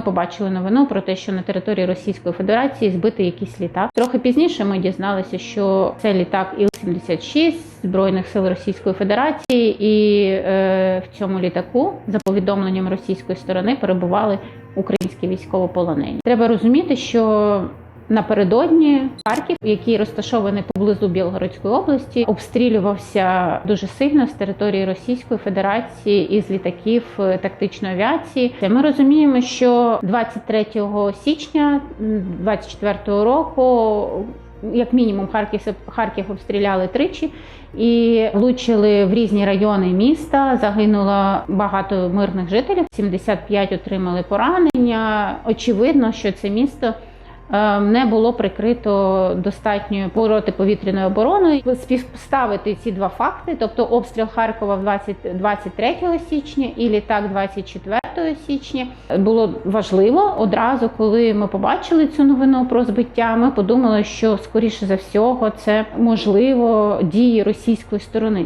Побачили новину про те, що на території Російської Федерації збитий якийсь літак. Трохи пізніше ми дізналися, що це літак Іл-76 збройних сил Російської Федерації, і е, в цьому літаку, за повідомленням російської сторони, перебували українські військовополонені. Треба розуміти, що Напередодні Харків, який розташований поблизу Білгородської області, обстрілювався дуже сильно з території Російської Федерації із літаків е, тактичної авіації. Ми розуміємо, що 23 січня 24 року. Як мінімум, Харків Харків обстріляли тричі і влучили в різні райони міста. Загинуло багато мирних жителів. 75 отримали поранення. Очевидно, що це місто не було прикрито достатньою протиповітряною обороною. Співставити ці два факти, тобто обстріл Харкова в 20, 23 січня і літак 24 січня, було важливо одразу, коли ми побачили цю новину про збиття. Ми подумали, що скоріше за всього це можливо дії російської сторони.